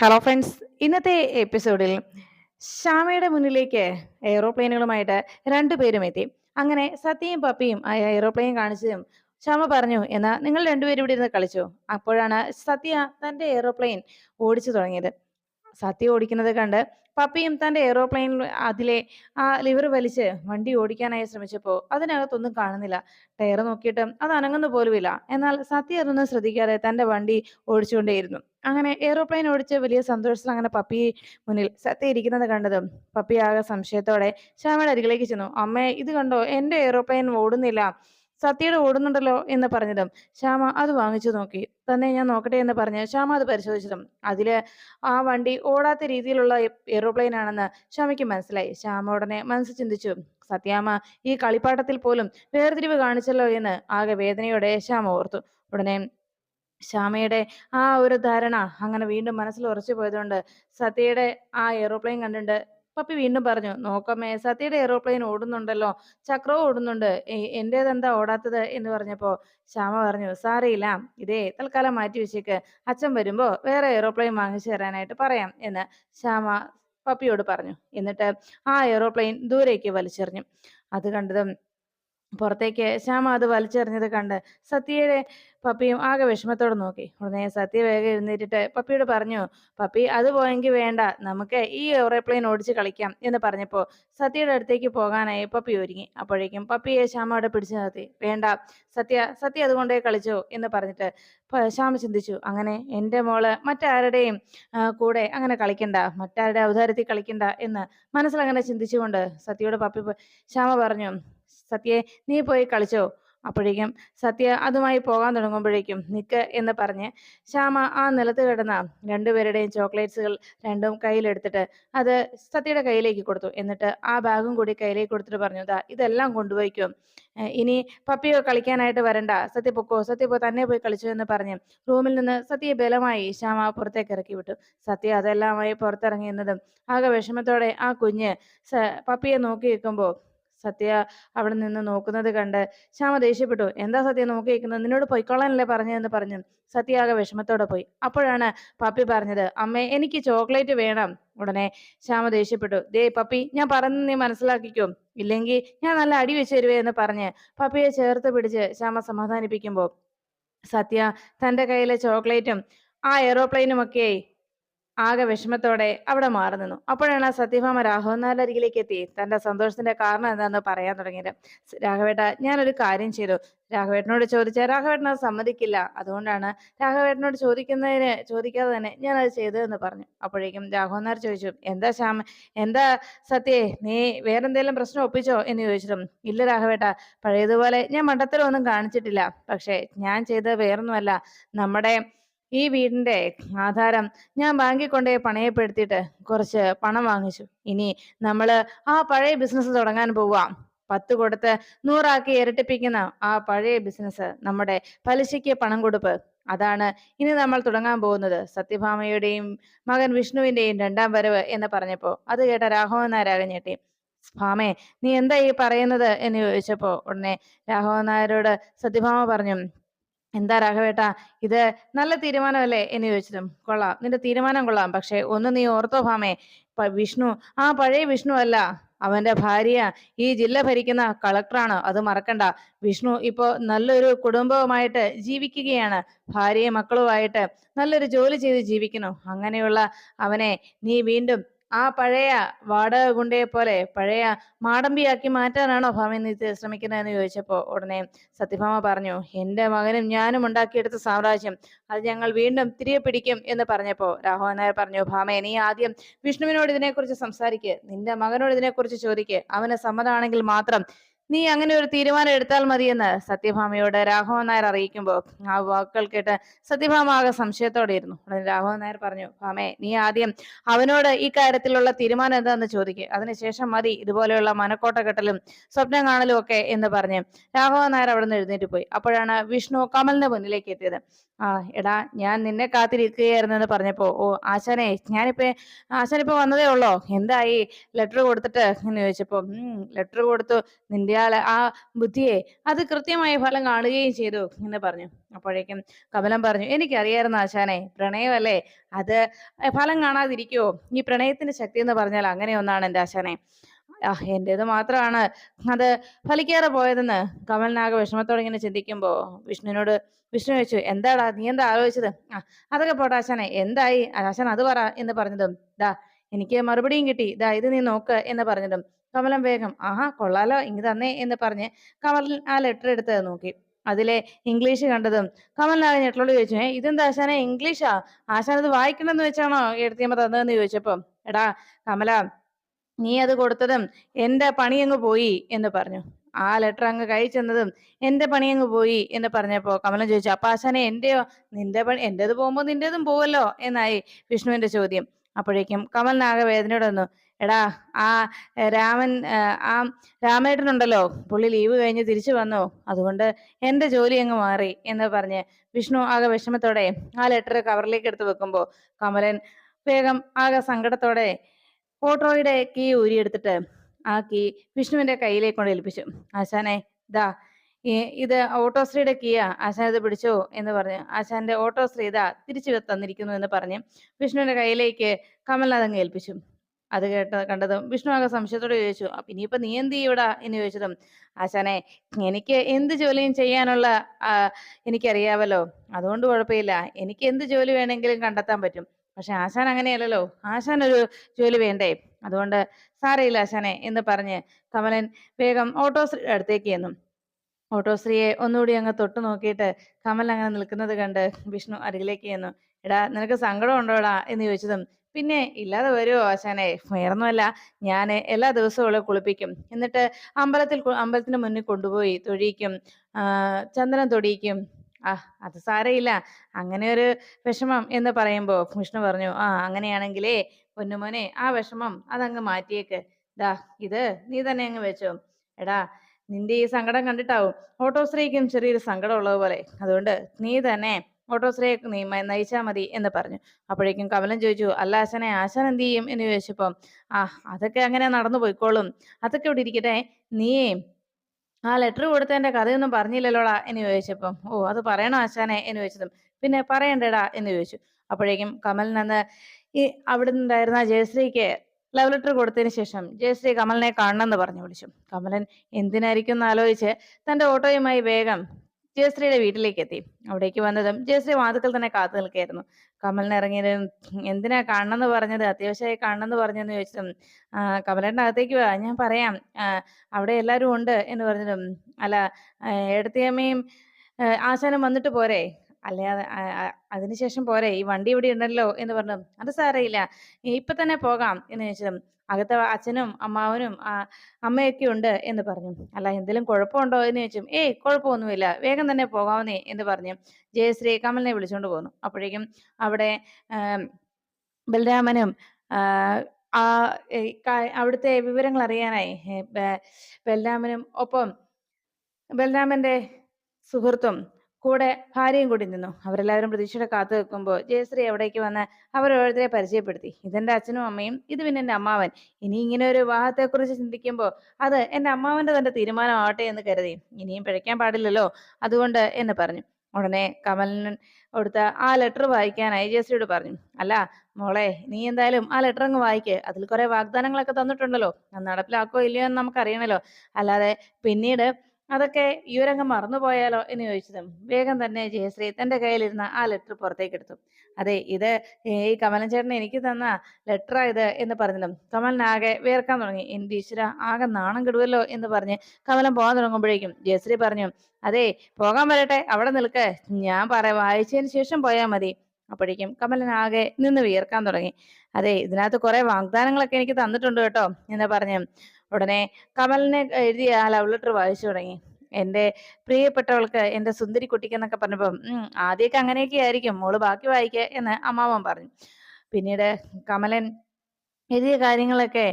Hello friends ഇന്നത്തെ എപ്പിസോഡിൽ ശ്യാമയുടെ മുന്നിലേക്ക് എയ്റോപ്ലെയിനുകളുമായിട്ട് രണ്ടുപേരും എത്തി. അങ്ങനെ സത്യയും പപ്പിയും ആ എയ്റോപ്ലെയിൻ കാണിച്ചതും ശ്യാമ പറഞ്ഞു എന്നാ നിങ്ങൾ രണ്ടുപേരും ഇവിടെ ഇരുന്ന് കളിച്ചു? അപ്പോഴാണ് സത്യ തന്റെ എയ്റോപ്ലെയിൻ ഓടിച്ചു തുടങ്ങിയത്. സത്യ ഓടിക്കുന്നത് കണ്ട് പപ്പിയും തന്റെ എയ്റോപ്ലെയിനിൽ അതിലെ ആ ലിവർ വലിച്ച് വണ്ടി ഓടിക്കാനായി ശ്രമിച്ചപ്പോൾ അതിനകത്തൊന്നും കാണുന്നില്ല. ടയർ നോക്കിയിട്ട് അത് അനങ്ങുന്നു പോലുമില്ല. എന്നാൽ സത്യ അതൊന്നും ശ്രദ്ധിക്കാതെ തന്റെ വണ്ടി ഓടിച്ചുകൊണ്ടേയിരുന്നു. അങ്ങനെ എയ്റോപ്ലെയിൻ ഓടിച്ച് വലിയ സന്തോഷത്തിൽ അങ്ങനെ പപ്പി മുന്നിൽ സത്യ ഇരിക്കുന്നത് കണ്ടതും പപ്പി ആകെ സംശയത്തോടെ ശ്യാമയുടെ അരികിലേക്ക് ചെന്നു. അമ്മേ ഇത് കണ്ടോ? എന്റെ എയ്റോപ്ലെയിൻ ഓടുന്നില്ല. സത്യയുടെ ഓടുന്നുണ്ടല്ലോ എന്ന് പറഞ്ഞതും ശ്യാമ അത് വാങ്ങിച്ചു നോക്കി. തന്നെ ഞാൻ നോക്കട്ടെ എന്ന് പറഞ്ഞ് ശ്യാമ അത് പരിശോധിച്ചതും അതിൽ ആ വണ്ടി ഓടാത്ത രീതിയിലുള്ള എയ്റോപ്ലെയിൻ ആണെന്ന് ശ്യാമയ്ക്ക് മനസ്സിലായി. ശ്യാമ ഉടനെ മനസ്സ് ചിന്തിച്ചു. സത്യാമ്മ ഈ കളിപ്പാട്ടത്തിൽ പോലും വേർതിരിവ് കാണിച്ചല്ലോ എന്ന് ആകെ വേദനയോടെ ശ്യാമ ഓർത്തു. ഉടനെ ശ്യാമയുടെ ആ ഒരു ധാരണ അങ്ങനെ വീണ്ടും മനസ്സിൽ ഉറച്ചു പോയതുകൊണ്ട് സത്യയുടെ ആ എയ്റോപ്ലെയിൻ കണ്ടിട്ട് പപ്പി വീണ്ടും പറഞ്ഞു നോക്കമ്മേ സത്യയുടെ എയ്റോപ്ലെയിൻ ഓടുന്നുണ്ടല്ലോ ചക്രവും ഓടുന്നുണ്ട് എന്റേതെന്താ ഓടാത്തത്? എന്ന് പറഞ്ഞപ്പോ ശ്യാമ പറഞ്ഞു സാരയില്ല ഇതേ തൽക്കാലം മാറ്റി വെച്ചേക്ക് അച്ഛൻ വരുമ്പോ വേറെ എയ്റോപ്ലെയിൻ വാങ്ങിച്ചു തരാനായിട്ട് പറയാം എന്ന് ശ്യാമ പപ്പിയോട് പറഞ്ഞു. എന്നിട്ട് ആ എയ്റോപ്ലെയിൻ ദൂരേക്ക് വലിച്ചെറിഞ്ഞു. അത് കണ്ടതും പുറത്തേക്ക് ശ്യാമ അത് വലിച്ചെറിഞ്ഞത് കണ്ട് സത്യയുടെ പപ്പിയും ആകെ വിഷമത്തോടെ നോക്കി. ഉടനെ സത്യ വേഗം എഴുന്നേറ്റിട്ട് പപ്പിയോട് പറഞ്ഞു പപ്പി അത് പോയെങ്കിൽ വേണ്ട. നമുക്ക് ഈ എയർപ്ലെയിൻ ഓടിച്ച് കളിക്കാം എന്ന് പറഞ്ഞപ്പോൾ സത്യയുടെ അടുത്തേക്ക് പോകാനായി പപ്പി ഒരുങ്ങി. അപ്പോഴേക്കും പപ്പിയെ ശ്യാമ അവിടെ പിടിച്ചു നിർത്തി. വേണ്ട സത്യ സത്യ അതുകൊണ്ടേ കളിച്ചോ എന്ന് പറഞ്ഞിട്ട് ശ്യാമ ചിന്തിച്ചു. അങ്ങനെ എന്റെ മോൾ മറ്റാരുടെയും കൂടെ അങ്ങനെ കളിക്കണ്ട. മറ്റാരുടെ അവതാരത്തിൽ കളിക്കണ്ട എന്ന് മനസ്സിലങ്ങനെ ചിന്തിച്ചുകൊണ്ട് സത്യയുടെ പപ്പി ശ്യാമ പറഞ്ഞു സത്യയെ നീ പോയി കളിച്ചോ? അപ്പോഴേക്കും സത്യ അതുമായി പോകാൻ തുടങ്ങുമ്പോഴേക്കും നിക്ക് എന്ന് പറഞ്ഞ് ശ്യാമ ആ നിലത്ത് കിടന്ന രണ്ടുപേരുടെയും ചോക്ലേറ്റ്സുകൾ രണ്ടും കയ്യിലെടുത്തിട്ട് അത് സത്യയുടെ കയ്യിലേക്ക് കൊടുത്തു. എന്നിട്ട് ആ ബാഗും കൂടി കയ്യിലേക്ക് കൊടുത്തിട്ട് പറഞ്ഞു ദാ ഇതെല്ലാം കൊണ്ടുപോയിക്കും. ഇനി പപ്പിയോ കളിക്കാനായിട്ട് വരണ്ട. സത്യ പൊക്കോ സത്യ പോ തന്നെ പോയി കളിച്ചു എന്ന് പറഞ്ഞ് റൂമിൽ നിന്ന് സത്യയെ ബലമായി ശ്യാമ പുറത്തേക്ക് ഇറക്കി വിട്ടു. സത്യ അതെല്ലാമായി പുറത്തിറങ്ങിയെന്നതും ആകെ വിഷമത്തോടെ ആ കുഞ്ഞ് പപ്പിയെ നോക്കി നിൽക്കുമ്പോൾ സത്യ അവിടെ നിന്ന് നോക്കുന്നത് കണ്ട് ശ്യാമ ദേഷ്യപ്പെട്ടു. എന്താ സത്യ നോക്കി നിൽക്കുന്നത് നിന്നോട് പൊയ്ക്കോളാനല്ലേ പറഞ്ഞതെന്ന് പറഞ്ഞു. സത്യ ആകെ വിഷമത്തോടെ പോയി. അപ്പോഴാണ് പപ്പി പറഞ്ഞത് അമ്മേ എനിക്ക് ചോക്ലേറ്റ് വേണം. ഉടനെ ശ്യാമ ദേഷ്യപ്പെട്ടു. ദേ പപ്പി ഞാൻ പറഞ്ഞു നീ മനസ്സിലാക്കിക്കോ. ഇല്ലെങ്കിൽ ഞാൻ നല്ല അടി വെച്ച് തരുവേ എന്ന് പറഞ്ഞ് പപ്പിയെ ചേർത്ത് പിടിച്ച് ശ്യാമ സമാധാനിപ്പിക്കുമ്പോൾ സത്യ തന്റെ കയ്യിലെ ചോക്ലേറ്റും ആ എയറോപ്ലെയിനും ഒക്കെ ആകെ വിഷമത്തോടെ അവിടെ മാറി നിന്നു. അപ്പോഴാണ് സത്യഭാമ രാഘവനാരുടെ അരികിലേക്ക് എത്തി. തന്റെ സന്തോഷത്തിന്റെ കാരണം എന്താണെന്ന് പറയാൻ തുടങ്ങിയത്. രാഘവേട്ട ഞാനൊരു കാര്യം ചെയ്തു. രാഘവേട്ടനോട് ചോദിച്ച രാഘവേട്ടൻ അത് സമ്മതിക്കില്ല. അതുകൊണ്ടാണ് രാഘവേട്ടനോട് ചോദിക്കുന്നതിന് ചോദിക്കാതെ തന്നെ ഞാൻ അത് ചെയ്തതെന്ന് പറഞ്ഞു. അപ്പോഴേക്കും രാഘവനാർ ചോദിച്ചു എന്താ ശ്യാമ എന്താ സത്യേ നീ വേറെന്തെങ്കിലും പ്രശ്നം ഒപ്പിച്ചോ? എന്ന് ചോദിച്ചിട്ടും ഇല്ല രാഘവേട്ട പഴയതുപോലെ ഞാൻ മണ്ടത്തരമൊന്നും കാണിച്ചിട്ടില്ല. പക്ഷേ ഞാൻ ചെയ്തത് വേറൊന്നുമല്ല. നമ്മുടെ ഈ വീടിന്റെ ആധാരം ഞാൻ ബാങ്കിൽ കൊണ്ടുപോയി പണയപ്പെടുത്തിയിട്ട് കുറച്ച് പണം വാങ്ങിച്ചു. ഇനി നമ്മൾ ആ പഴയ ബിസിനസ് തുടങ്ങാൻ പോവാം. പത്ത് കൊടുത്ത് നൂറാക്കി ഇരട്ടിപ്പിക്കുന്ന ആ പഴയ ബിസിനസ് നമ്മുടെ പലിശയ്ക്ക് പണം കൊടുപ്പ്. അതാണ് ഇനി നമ്മൾ തുടങ്ങാൻ പോകുന്നത്. സത്യഭാമയുടെയും മകൻ വിഷ്ണുവിന്റെയും രണ്ടാം വരവ് എന്ന് പറഞ്ഞപ്പോ അത് കേട്ട രാഘവൻ നായരാകൻ ഞെട്ടി ഭാമേ നീ എന്താ ഈ പറയുന്നത്? എന്ന് ചോദിച്ചപ്പോ ഉടനെ രാഘവൻ നായരോട് സത്യഭാമ പറഞ്ഞു എന്താ രാഘവേട്ട? ഇത് നല്ല തീരുമാനമല്ലേ? എന്ന് ചോദിച്ചതും കൊള്ളാം. നിന്റെ തീരുമാനം കൊള്ളാം. പക്ഷെ ഒന്ന് നീ ഓർത്തോ ഭാമേ. വിഷ്ണു ആ പഴയ വിഷ്ണു അല്ല. അവന്റെ ഭാര്യ ഈ ജില്ല ഭരിക്കുന്ന കളക്ടറാണ്. അത് മറക്കണ്ട. വിഷ്ണു ഇപ്പോ നല്ലൊരു കുടുംബവുമായിട്ട് ജീവിക്കുകയാണ്. ഭാര്യയും മക്കളുമായിട്ട് നല്ലൊരു ജോലി ചെയ്ത് ജീവിക്കുന്നു. അങ്ങനെയുള്ള അവനെ നീ വീണ്ടും ആ പഴയ വാടക ഗുണ്ടയെ പോലെ പഴയ മാടമ്പിയാക്കി മാറ്റാനാണോ ഭാമി നീ ശ്രമിക്കുന്നതെന്ന് ചോദിച്ചപ്പോ ഉടനെ സത്യഭാമ പറഞ്ഞു എന്റെ മകനും ഞാനും ഉണ്ടാക്കിയെടുത്ത സാമ്രാജ്യം അത് ഞങ്ങൾ വീണ്ടും തിരികെ പിടിക്കും എന്ന് പറഞ്ഞപ്പോ രാഘവൻ നായർ പറഞ്ഞു ഭാമേ നീ ആദ്യം വിഷ്ണുവിനോട് ഇതിനെക്കുറിച്ച് സംസാരിക്കുക നിന്റെ മകനോട് ഇതിനെക്കുറിച്ച് ചോദിക്കുക അവന് സമ്മതമാണെങ്കിൽ മാത്രം നീ അങ്ങനെ ഒരു തീരുമാനം എടുത്താൽ മതിയെന്ന് സത്യഭാമയോട് രാഘവൻ നായർ അറിയിക്കുമ്പോൾ ആ വാക്കുകൾ കേട്ട് സത്യഭാമ ആകെ സംശയത്തോടെ ഇരുന്നു. ഉടനെ രാഘവൻ നായർ പറഞ്ഞു ഭാമേ നീ ആദ്യം അവനോട് ഈ കാര്യത്തിലുള്ള തീരുമാനം എന്താണെന്ന് ചോദിക്കുക അതിനുശേഷം മതി ഇതുപോലെയുള്ള മനക്കോട്ട കെട്ടലും സ്വപ്നം കാണലും ഒക്കെ എന്ന് പറഞ്ഞ്. രാഘവൻ നായർ അവിടെ നിന്ന് എഴുന്നേറ്റ് പോയി. അപ്പോഴാണ് വിഷ്ണു കമലിന്റെ മുന്നിലേക്ക് എത്തിയത്. ആ എടാ ഞാൻ നിന്നെ കാത്തിരിക്കുകയായിരുന്നു എന്ന് പറഞ്ഞപ്പോ ഓ ആശാനെ ഞാനിപ്പോ ആശാനിപ്പോ വന്നതേ ഉള്ളോ? എന്തായി? ലെറ്റർ കൊടുത്തിട്ട്? എന്ന് ചോദിച്ചപ്പോ ലെറ്റർ കൊടുത്തു. നിന്റെ അയാൾ ആ ബുദ്ധിയെ അത് കൃത്യമായ ഫലം കാണുകയും ചെയ്തു എന്ന് പറഞ്ഞു. അപ്പോഴേക്കും കമലം പറഞ്ഞു എനിക്കറിയായിരുന്നു ആശാനെ പ്രണയമല്ലേ? അത് ഫലം കാണാതിരിക്കുവോ? ഈ പ്രണയത്തിന്റെ ശക്തി എന്ന് പറഞ്ഞാൽ അങ്ങനെ ഒന്നാണ് എന്റെ ആശാനെ. ആ മാത്രമാണ്. അത് ഫലിക്കാതെ പോയതെന്ന്? കമലിനാകെ വിഷമത്തോടെ ഇങ്ങനെ ചിന്തിക്കുമ്പോ വിഷ്ണുവിനോട് വിഷ്ണു ചോദിച്ചു എന്താടാ നീ എന്താ ആലോചിച്ചത്? ആ അതൊക്കെ പോട്ടെ ആശാനെ എന്തായി? ആശാൻ അത് പറ എന്ന് പറഞ്ഞതും ദാ എനിക്ക് മറുപടിയും കിട്ടി. ദാ ഇത് നീ നോക്ക് എന്ന് പറഞ്ഞതും കമലം വേഗം ആഹാ കൊള്ളാലോ ഇങ്ങ് തന്നേ എന്ന് പറഞ്ഞ് കമലൻ ആ ലെറ്റർ എടുത്ത് നോക്കി. അതിലെ ഇംഗ്ലീഷ് കണ്ടതും കമലിനാകെ ഞെട്ടലോട് ചോദിച്ചു ഏ ഇതെന്താ ആശാനെ ഇംഗ്ലീഷാ ആശാൻ അത് വായിക്കണമെന്ന് വെച്ചാണോ എടുത്തിയമ്മ തന്നതെന്ന് ചോദിച്ചപ്പം എടാ കമല നീ അത് കൊടുത്തതും എന്റെ പണി അങ്ങ് പോയി എന്ന് പറഞ്ഞു. ആ ലെറ്റർ അങ്ങ് കൈ ചെന്നതും എന്റെ പണി അങ്ങ് പോയി എന്ന് പറഞ്ഞപ്പോ കമലൻ ചോദിച്ചു അപ്പൊ ആശാനെ എന്റെയോ? നിന്റെ പണി എന്റേത് പോകുമ്പോ നിന്റേതും പോവല്ലോ എന്നായി വിഷ്ണുവിന്റെ ചോദ്യം. അപ്പോഴേക്കും കമലിനാകെ വേദനയോടെ എടാ ആ രാമൻ ആ രാമേട്ടനുണ്ടല്ലോ. പുള്ളി ലീവ് കഴിഞ്ഞ് തിരിച്ചു വന്നു? അതുകൊണ്ട് എന്റെ ജോലി അങ്ങ് മാറി എന്ന് പറഞ്ഞ് വിഷ്ണു ആകെ വിഷമത്തോടെ ആ ലെറ്റർ കവറിലേക്ക് എടുത്ത് വെക്കുമ്പോ കമലൻ വേഗം ആകെ സങ്കടത്തോടെ ഓട്ടോയുടെ കീ ഊരിയെടുത്തിട്ട് ആ കീ വിഷ്ണുവിന്റെ കയ്യിലേക്ക് കൊണ്ട് ഏൽപ്പിച്ചു. ആശാനെ ദാ ഇത് ഓട്ടോശ്രീയുടെ കീയാ. ആശാൻ ഇത് പിടിച്ചോ? എന്ന് പറഞ്ഞ് ആശാന്റെ ഓട്ടോശ്രീ ഇതാ തിരിച്ചു തന്നിരിക്കുന്നു എന്ന് പറഞ്ഞ് വിഷ്ണുവിന്റെ കയ്യിലേക്ക് കമൽനാഥ് അങ്ങ് ഏൽപ്പിച്ചു. അത് കേട്ട കണ്ടതും വിഷ്ണു ആകെ സംശയത്തോടെ ചോദിച്ചു ഇനിയിപ്പൊ നീ എന്ത് ചെയ്യൂടാ? എന്ന് ചോദിച്ചതും ആശാനെ എനിക്ക് എന്ത് ജോലിയും ചെയ്യാനുള്ള എനിക്കറിയാവല്ലോ. അതുകൊണ്ട് കുഴപ്പമില്ല. എനിക്ക് എന്ത് ജോലി വേണമെങ്കിലും കണ്ടെത്താൻ പറ്റും. പക്ഷെ ആശാൻ അങ്ങനെയല്ലല്ലോ. ആശാൻ ഒരു ജോലി വേണ്ടേ? അതുകൊണ്ട് സാരയില്ല ആശാനെ എന്ന് പറഞ്ഞ് കമലൻ വേഗം ഓട്ടോശ്രീ അടുത്തേക്ക് എന്നും ഓട്ടോശ്രീയെ ഒന്നുകൂടി അങ്ങ് തൊട്ടു നോക്കിയിട്ട് കമൽ അങ്ങനെ നിൽക്കുന്നത് കണ്ട് വിഷ്ണു അരികിലേക്ക് ചെന്നു. എടാ നിനക്ക് സങ്കടം ഉണ്ടോടാ? എന്ന് ചോദിച്ചതും പിന്നെ ഇല്ലാതെ വരുമോ ആശാനെ? വേറൊന്നുമല്ല. ഞാൻ എല്ലാ ദിവസവും അവളെ കുളിപ്പിക്കും. എന്നിട്ട് അമ്പലത്തിൽ അമ്പലത്തിന് മുന്നിൽ കൊണ്ടുപോയി തൊഴിക്കും ചന്ദനം തൊടിയിക്കും. ആ അത് സാരയില്ല. അങ്ങനെ ഒരു വിഷമം എന്ന് പറയുമ്പോ വിഷ്ണു പറഞ്ഞു ആ അങ്ങനെയാണെങ്കിലേ പൊന്നുമോനെ ആ വിഷമം അതങ്ങ് മാറ്റിയേക്ക്. ദാ ഇത് നീ തന്നെ അങ്ങ് വെച്ചോ. എടാ നിന്റെ ഈ സങ്കടം കണ്ടിട്ടാവും ഓട്ടോശ്രീക്കും ചെറിയൊരു സങ്കടം ഉള്ളത് പോലെ. അതുകൊണ്ട് നീ തന്നെ ഓട്ടോശ്രീയെ നീ നയിച്ചാൽ മതി എന്ന് പറഞ്ഞു. അപ്പോഴേക്കും കമലൻ ചോദിച്ചു അല്ല ആശാനെ ആശാൻ എന്ത് ചെയ്യും? എന്ന് ചോദിച്ചപ്പം ആ അതൊക്കെ അങ്ങനെ നടന്നു പോയിക്കോളും. അതൊക്കെ ഇവിടെ ഇരിക്കട്ടെ. നീ ആ ലെറ്റർ കൊടുത്തതിന്റെ കഥയൊന്നും പറഞ്ഞില്ലല്ലോടാ? എന്ന് ചോദിച്ചപ്പം ഓ അത് പറയണം ആശാനെ? എന്ന് ചോദിച്ചതും പിന്നെ പറയണ്ടേടാ? എന്ന് ചോദിച്ചു. അപ്പോഴേക്കും കമലിനന്ന് ഈ അവിടെ നിന്നുണ്ടായിരുന്ന ജയശ്രീക്ക് ലവ് ലെറ്റർ കൊടുത്തതിന് ശേഷം ജയശ്രീ കമലിനെ കാണണമെന്ന് പറഞ്ഞു വിളിച്ചു. കമലൻ എന്തിനായിരിക്കും എന്ന് ആലോചിച്ച് തന്റെ ഓട്ടോയുമായി വേഗം ജയശ്രീയുടെ വീട്ടിലേക്ക് എത്തി. അവിടേക്ക് വന്നതും ജയശ്രീ വാതുക്കൽ തന്നെ കാത്തു നിൽക്കുകയായിരുന്നു. കമലിന് ഇറങ്ങിയതും എന്തിനാ കാണണമെന്ന് പറഞ്ഞത്? അത്യാവശ്യമായി കാണണമെന്ന് പറഞ്ഞെന്ന് ചോദിച്ചതും കമലേട്ടന്റെ അകത്തേക്ക് വാ ഞാൻ പറയാം. അവിടെ എല്ലാവരും ഉണ്ട് എന്ന് പറഞ്ഞതും അല്ല എടുത്തിയമ്മയും ആശാനും വന്നിട്ട് പോരെ. അല്ലെ അതിനുശേഷം പോരെ. ഈ വണ്ടി ഇവിടെ ഉണ്ടല്ലോ എന്ന് പറഞ്ഞു അത് സാരയില്ല ഇപ്പൊ തന്നെ പോകാം എന്ന് ചോദിച്ചതും അകത്തെ അച്ഛനും അമ്മാവനും അമ്മയൊക്കെ ഉണ്ട് എന്ന് പറഞ്ഞു. അല്ല എന്തെങ്കിലും കുഴപ്പമുണ്ടോ എന്ന് ചോദിച്ചു ഏയ് കുഴപ്പമൊന്നുമില്ല വേഗം തന്നെ പോകാവുന്നേ എന്ന് പറഞ്ഞു. ജയശ്രീ കമലിനെ വിളിച്ചുകൊണ്ട് പോന്നു. അപ്പോഴേക്കും അവിടെ ബലരാമനും ആ അവിടുത്തെ വിവരങ്ങൾ അറിയാനായി ബലരാമനും ഒപ്പം ബലരാമന്റെ സുഹൃത്തും കൂടെ ഭാര്യയും കൂടി നിന്നു. അവരെല്ലാവരും പ്രതീക്ഷയുടെ കാത്തു നിൽക്കുമ്പോൾ ജയശ്രീ എവിടേക്ക് വന്ന് അവർ ഓരോരുത്തരെ പരിചയപ്പെടുത്തി. ഇതെന്റെ അച്ഛനും അമ്മയും ഇത് പിന്നെ എന്റെ അമ്മാവൻ. ഇനി ഇങ്ങനെ ഒരു വിവാഹത്തെക്കുറിച്ച് ചിന്തിക്കുമ്പോൾ അത് എന്റെ അമ്മാവന്റെ തന്റെ തീരുമാനമാവട്ടെ എന്ന് കരുതി. ഇനിയും പിഴയ്ക്കാൻ പാടില്ലല്ലോ അതുകൊണ്ട് എന്ന് പറഞ്ഞു. ഉടനെ കമലിന് കൊടുത്ത ആ ലെറ്റർ വായിക്കാനായി ജയശ്രീയോട് പറഞ്ഞു. അല്ല മോളെ നീ എന്തായാലും ആ ലെറ്റർ അങ്ങ് വായിക്ക്. അതിൽ കുറെ വാഗ്ദാനങ്ങളൊക്കെ തന്നിട്ടുണ്ടല്ലോ. നടപ്പിലാക്കോ ഇല്ലയോ എന്ന് നമുക്കറിയണല്ലോ. അല്ലാതെ പിന്നീട് അതൊക്കെ ഇവരങ്ങ് മറന്നുപോയാലോ എന്ന് ചോദിച്ചതും വേഗം തന്നെ ജയശ്രീ തന്റെ കയ്യിലിരുന്ന ആ ലെറ്റർ പുറത്തേക്ക് എടുത്തു. അതെ ഇത് ഈ കമലൻ ചേട്ടൻ എനിക്ക് തന്ന ലെറ്ററാ ഇത് എന്ന് പറഞ്ഞതും കമലിനാകെ വേർക്കാൻ തുടങ്ങി. എന്റെ ഈശ്വര ആകെ നാണം കെടുവല്ലോ എന്ന് പറഞ്ഞ് കമലൻ പോകാൻ തുടങ്ങുമ്പോഴേക്കും ജയശ്രീ പറഞ്ഞു അതെ പോകാൻ വരട്ടെ അവിടെ നിൽക്ക്. ഞാൻ പറ വായിച്ചതിന് ശേഷം പോയാൽ മതി. അപ്പോഴേക്കും കമലൻ ആകെ നിന്ന് വിയർക്കാൻ തുടങ്ങി. അതെ ഇതിനകത്ത് കുറെ വാഗ്ദാനങ്ങളൊക്കെ എനിക്ക് തന്നിട്ടുണ്ട് കേട്ടോ എന്ന് പറഞ്ഞു ഉടനെ കമലിനെ എഴുതിയ ആ ലവ് ലെറ്റർ വായിച്ചു തുടങ്ങി. എന്റെ പ്രിയപ്പെട്ടവൾക്ക് എന്റെ സുന്ദരി കുട്ടിക്ക് എന്നൊക്കെ പറഞ്ഞപ്പം ആദ്യമൊക്കെ അങ്ങനെയൊക്കെ ആയിരിക്കും മോൾ ബാക്കി വായിക്കുക എന്ന് അമ്മാവൻ പറഞ്ഞു. പിന്നീട് കമലൻ എഴുതിയ കാര്യങ്ങളൊക്കെ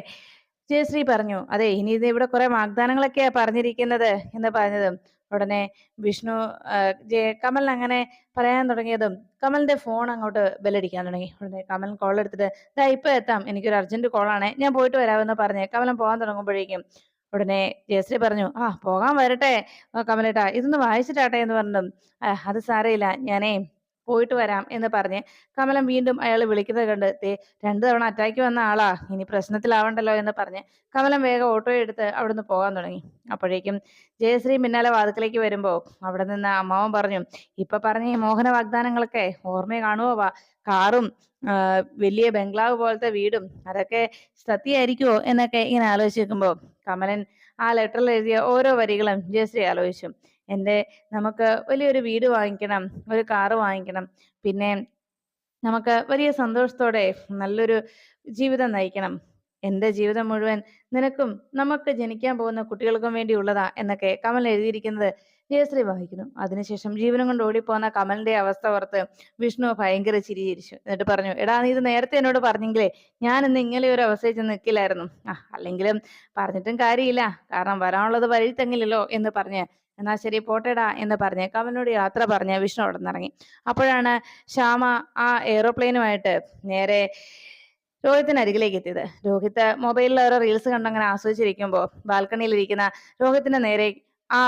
ജയശ്രീ പറഞ്ഞു. അതെ ഇനി ഇത് ഇവിടെ കുറെ വാഗ്ദാനങ്ങളൊക്കെയാ പറഞ്ഞിരിക്കുന്നത് എന്ന് പറഞ്ഞതും ഉടനെ വിഷ്ണു കമൽ അങ്ങനെ പറയാൻ തുടങ്ങിയതും കമലിന്റെ ഫോൺ അങ്ങോട്ട് ബെല്ലടിക്കാൻ തുടങ്ങി. ഉടനെ കമൽ കോൾ എടുത്തിട്ട് ദാ ഇപ്പൊ എത്താം. എനിക്കൊരു അർജന്റ് കോളാണേ ഞാൻ പോയിട്ട് വരാമെന്ന് പറഞ്ഞ് കമലൻ പോകാൻ തുടങ്ങുമ്പോഴേക്കും ഉടനെ ജയശ്രീ പറഞ്ഞു ആ പോകാൻ വരട്ടെ കമലേട്ടാ. ഇതൊന്ന് വായിച്ചിട്ടാട്ടെ എന്ന് പറഞ്ഞു അത് സാരയില്ല ഞാനേ പോയിട്ട് വരാം എന്ന് പറഞ്ഞ് കമലം വീണ്ടും അയാൾ വിളിക്കുന്നത് കണ്ട് ദേ രണ്ടു തവണ അറ്റാക്ക് വന്ന ആളാ ഇനി പ്രശ്നത്തിലാവണ്ടല്ലോ എന്ന് പറഞ്ഞ് കമലം വേഗം ഓട്ടോ എടുത്ത് അവിടുന്ന് പോകാൻ തുടങ്ങി. അപ്പോഴേക്കും ജയശ്രീ പിന്നാലെ വാതുക്കലേക്ക് വരുമ്പോ അവിടെ നിന്ന് അമ്മാവൻ പറഞ്ഞു ഇപ്പൊ പറഞ്ഞ മോഹന വാഗ്ദാനങ്ങളൊക്കെ ഓർമ്മ കാണുവോ? വാ കാറും വലിയ ബംഗ്ലാവ് പോലത്തെ വീടും അതൊക്കെ സത്യമായിരിക്കുമോ എന്നൊക്കെ ഇങ്ങനെ ആലോചിച്ച് നിൽക്കുമ്പോ കമലൻ ആ ലെറ്ററിൽ എഴുതിയ ഓരോ വരികളും ജയശ്രീ ആലോചിച്ചു. എന്റെ നമുക്ക് വലിയൊരു വീട് വാങ്ങിക്കണം ഒരു കാറ് വാങ്ങിക്കണം പിന്നെ നമുക്ക് വലിയ സന്തോഷത്തോടെ നല്ലൊരു ജീവിതം നയിക്കണം. എന്റെ ജീവിതം മുഴുവൻ നിനക്കും നമുക്ക് ജനിക്കാൻ പോകുന്ന കുട്ടികൾക്കും വേണ്ടിയുള്ളതാ എന്നൊക്കെ കമൽ എഴുതിയിരിക്കുന്നത് ജയശ്രീ വായിക്കുന്നു. അതിനുശേഷം ജീവനം കൊണ്ട് ഓടിപ്പോന്ന കമലിന്റെ അവസ്ഥ ഓർത്ത് വിഷ്ണു ഭയങ്കര ചിരി ചിരിച്ചു എന്നിട്ട് പറഞ്ഞു എടാ നീ ഇത് നേരത്തെ എന്നോട് പറഞ്ഞെങ്കിലേ ഞാൻ ഇന്ന് ഇങ്ങനെ ഒരു അവസ്ഥയിൽ ചെന്ന് നിൽക്കില്ലായിരുന്നു. ആ അല്ലെങ്കിലും പറഞ്ഞിട്ടും കാര്യമില്ല. കാരണം വരാനുള്ളത് വഴി തെങ്ങില്ലല്ലോ എന്ന് പറഞ്ഞ് എന്നാ ശരി പോട്ടേടാ എന്ന് പറഞ്ഞ് കമലിനോട് യാത്ര പറഞ്ഞ് വിഷ്ണു അവിടെ നിന്നിറങ്ങി അപ്പോഴാണ് ശ്യാമ ആ എയ്റോപ്ലെയിനുമായിട്ട് നേരെ രോഹിത്തിന് അരികിലേക്ക് എത്തിയത് രോഹിത്ത് മൊബൈലിൽ ഓരോ റീൽസ് കണ്ടങ്ങനെ ആസ്വദിച്ചിരിക്കുമ്പോൾ ബാൽക്കണിയിൽ ഇരിക്കുന്ന രോഹിത്തിന്റെ നേരെ ആ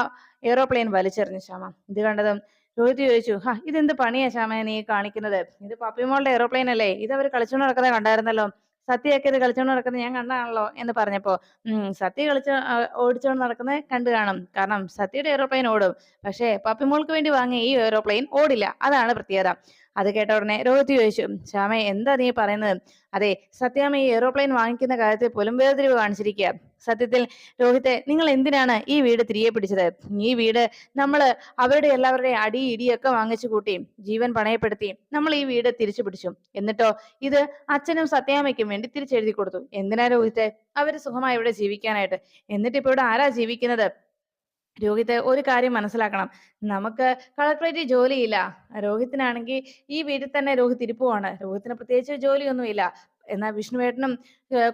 എയ്റോപ്ലെയിൻ വലിച്ചെറിഞ്ഞു ശ്യാമ. ഇത് കണ്ടതും രോഹിത് ചോദിച്ചു ഹാ ഇതെന്ത് പണിയാ ശ്യാമ നീ കാണിക്കുന്നത്? ഇത് പപ്പിമോളുടെ എയ്റോപ്ലെയിൻ അല്ലേ? ഇത് അവർ കളിച്ചുകൊണ്ട് നടക്കുന്നത് കണ്ടായിരുന്നല്ലോ. സത്യയൊക്കെ ഇത് കളിച്ചോണ്ട് നടക്കുന്നത് ഞാൻ കണ്ടാണല്ലോ എന്ന് പറഞ്ഞപ്പോ ഉം സത്യ കളിച്ച ഓടിച്ചോണ്ട് നടക്കുന്നത് കണ്ടു കാണും. കാരണം സത്യയുടെ എയ്റോപ്ലെയിൻ ഓടും. പക്ഷേ പപ്പിമോൾക്ക് വേണ്ടി വാങ്ങിയ ഈ എയ്റോപ്ലെയിൻ ഓടില്ല. അതാണ് പ്രത്യേകത. അത് കേട്ട ഉടനെ രോഹിത് ചോദിച്ചു ശ്യാമ എന്താ നീ പറയുന്നത്? അതെ സത്യാമ്മ ഈ എയ്റോപ്ലെയിൻ വാങ്ങിക്കുന്ന കാര്യത്തിൽ പോലും വേർതിരിവ് കാണിച്ചിരിക്കുക. സത്യത്തിൽ രോഹിത്തെ നിങ്ങൾ എന്തിനാണ് ഈ വീട് തിരികെ പിടിച്ചത്? ഈ വീട് നമ്മൾ അവരുടെ എല്ലാവരുടെയും അടി ഇടിയൊക്കെ വാങ്ങിച്ചു കൂട്ടി ജീവൻ പണയപ്പെടുത്തി നമ്മൾ ഈ വീട് തിരിച്ചു പിടിച്ചു. എന്നിട്ടോ ഇത് അച്ഛനും സത്യാമയ്ക്കും വേണ്ടി തിരിച്ചെഴുതി കൊടുത്തു. എന്തിനാ രോഹിത്തെ? അവർ സുഖമായി ഇവിടെ ജീവിക്കാനായിട്ട്. എന്നിട്ട് ഇപ്പൊ ഇവിടെ ആരാ ജീവിക്കുന്നത്? രോഹിത് ഒരു കാര്യം മനസ്സിലാക്കണം. നമുക്ക് കളക്ടറേറ്റ് ജോലിയില്ല. രോഹിത്തിനാണെങ്കിൽ ഈ വീട്ടിൽ തന്നെ രോഹിത് ഇരിപ്പുവാണ്. രോഹിത്തിന് പ്രത്യേകിച്ച് ജോലിയൊന്നുമില്ല. എന്നാൽ വിഷ്ണുവേട്ടനും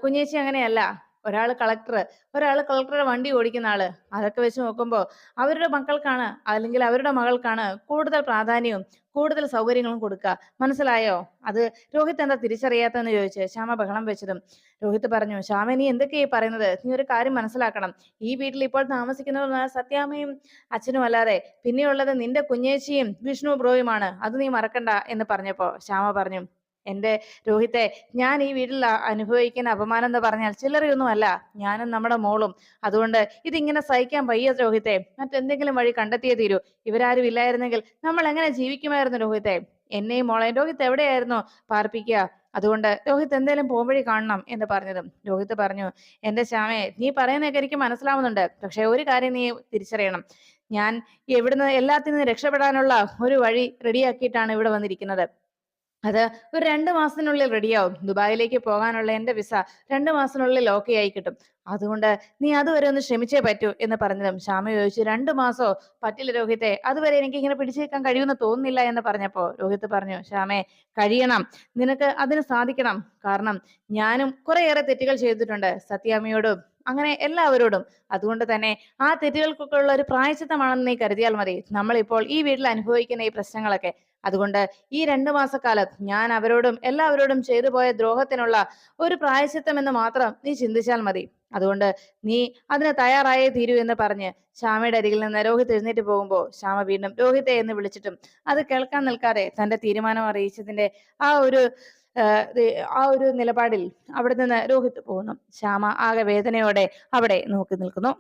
കുഞ്ഞേച്ചി അങ്ങനെയല്ല. ഒരാൾ കളക്ടർ ഒരാൾ കളക്ടറുടെ വണ്ടി ഓടിക്കുന്ന ആൾ. അതൊക്കെ വെച്ച് നോക്കുമ്പോൾ അവരുടെ മക്കൾക്കാണ് അല്ലെങ്കിൽ അവരുടെ മകൾക്കാണ് കൂടുതൽ പ്രാധാന്യവും കൂടുതൽ സൗകര്യങ്ങളും കൊടുക്കുക മനസ്സിലായോ? അത് രോഹിത് എന്താ തിരിച്ചറിയാത്തെന്ന് ചോദിച്ച് ശ്യാമ ബഹളം വെച്ചതും. രോഹിത് പറഞ്ഞു ശ്യാമ നീ എന്തൊക്കെയായി പറയുന്നത്? നീ ഒരു കാര്യം മനസ്സിലാക്കണം. ഈ വീട്ടിൽ ഇപ്പോൾ താമസിക്കുന്നവർ സത്യാമയും അച്ഛനും അല്ലാതെ പിന്നെയുള്ളത് നിന്റെ കുഞ്ഞേച്ചിയും വിഷ്ണു ബ്രോയുമാണ്. അത് നീ മറക്കണ്ട എന്ന് പറഞ്ഞപ്പോ ശ്യാമ പറഞ്ഞു എന്റെ രോഹിത്തെ ഞാൻ ഈ വീട്ടിൽ അനുഭവിക്കുന്ന അപമാനം എന്ന് പറഞ്ഞാൽ ചില്ലറയൊന്നുമല്ല. ഞാനും നമ്മുടെ മോളും. അതുകൊണ്ട് ഇതിങ്ങനെ സഹിക്കാൻ വയ്യ രോഹിത്തെ. മറ്റെന്തെങ്കിലും വഴി കണ്ടെത്തിയേ തീരൂ. ഇവരാരും ഇല്ലായിരുന്നെങ്കിൽ നമ്മൾ എങ്ങനെ ജീവിക്കുമായിരുന്നു രോഹിത്തെ? എന്നെയും മോളെ രോഹിത് എവിടെയായിരുന്നു? പാർപ്പിക്കുക. അതുകൊണ്ട് രോഹിത് എന്തേലും പോകുമ്പഴി കാണണം എന്ന് പറഞ്ഞതും. രോഹിത് പറഞ്ഞു എന്റെ ശ്യാമയെ നീ പറയുന്നതൊക്കെ എനിക്ക് മനസ്സിലാവുന്നുണ്ട്. പക്ഷെ ഒരു കാര്യം നീ തിരിച്ചറിയണം. ഞാൻ എവിടുന്ന് എല്ലാത്തിൽ നിന്ന് രക്ഷപ്പെടാനുള്ള ഒരു വഴി റെഡിയാക്കിയിട്ടാണ് ഇവിടെ വന്നിരിക്കുന്നത്. അത് ഒരു രണ്ട് മാസത്തിനുള്ളിൽ റെഡിയാവും ദുബായിലേക്ക് പോകാനുള്ള എന്റെ വിസ രണ്ട് മാസത്തിനുള്ളിൽ ഓക്കെ ആയി കിട്ടും. അതുകൊണ്ട് നീ അതുവരെ ഒന്ന് ശ്രമിച്ചേ പറ്റൂ എന്ന് പറഞ്ഞതും ശ്യാമ ചോദിച്ചു രണ്ടു മാസോ? പറ്റില്ല രോഹിത്തെ. അതുവരെ എനിക്ക് ഇങ്ങനെ പിടിച്ചേക്കാൻ കഴിയുമെന്ന് തോന്നുന്നില്ല എന്ന് പറഞ്ഞപ്പോ രോഹിത് പറഞ്ഞു ശ്യാമേ കഴിയണം. നിനക്ക് അതിന് സാധിക്കണം. കാരണം ഞാനും കുറേയേറെ തെറ്റുകൾ ചെയ്തിട്ടുണ്ട് സത്യാമ്മയോടും അങ്ങനെ എല്ലാവരോടും. അതുകൊണ്ട് തന്നെ ആ തെറ്റുകൾക്കൊക്കെ ഉള്ള ഒരു പ്രായച്ചിത്തമാണെന്ന് നീ കരുതിയാൽ മതി. നമ്മളിപ്പോൾ ഈ വീട്ടിൽ അനുഭവിക്കുന്ന ഈ പ്രശ്നങ്ങളൊക്കെ അതുകൊണ്ട് ഈ രണ്ടു മാസക്കാലത്ത് ഞാൻ അവരോടും എല്ലാവരോടും ചെയ്തു പോയ ദ്രോഹത്തിനുള്ള ഒരു പ്രായശിത്തം എന്ന് മാത്രം നീ ചിന്തിച്ചാൽ മതി. അതുകൊണ്ട് നീ അതിന് തയ്യാറായേ തീരൂ എന്ന് പറഞ്ഞ് ശ്യാമയുടെ അരികിൽ നിന്ന് രോഹിത് എഴുന്നേറ്റ് പോകുമ്പോൾ ശ്യാമ വീണ്ടും രോഹിത്തെ എന്ന് വിളിച്ചിട്ടും അത് കേൾക്കാൻ നിൽക്കാതെ തന്റെ തീരുമാനം അറിയിച്ചതിന്റെ ആ ഒരു ആ ഒരു നിലപാടിൽ അവിടെ നിന്ന് രോഹിത് പോകുന്നു. ശ്യാമ ആകെ വേദനയോടെ അവിടെ നോക്കി നിൽക്കുന്നു.